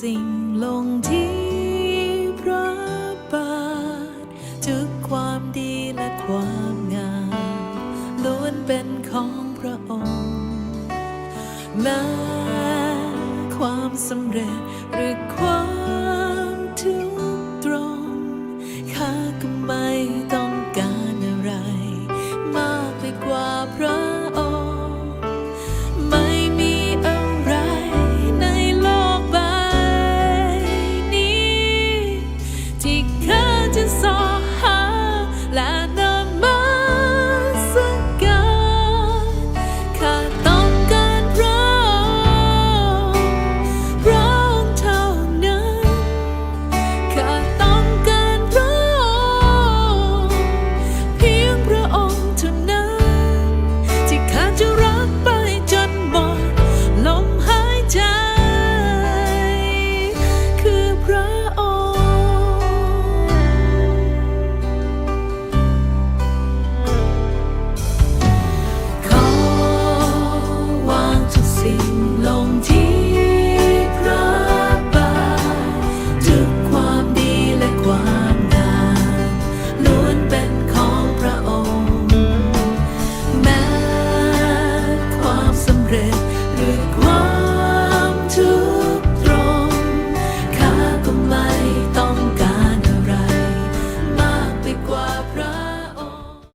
สิ่งลงที่พระบาททุกความดีและความงามล้วนเป็นของพระองค์แม้ความสำเร็จหรือความ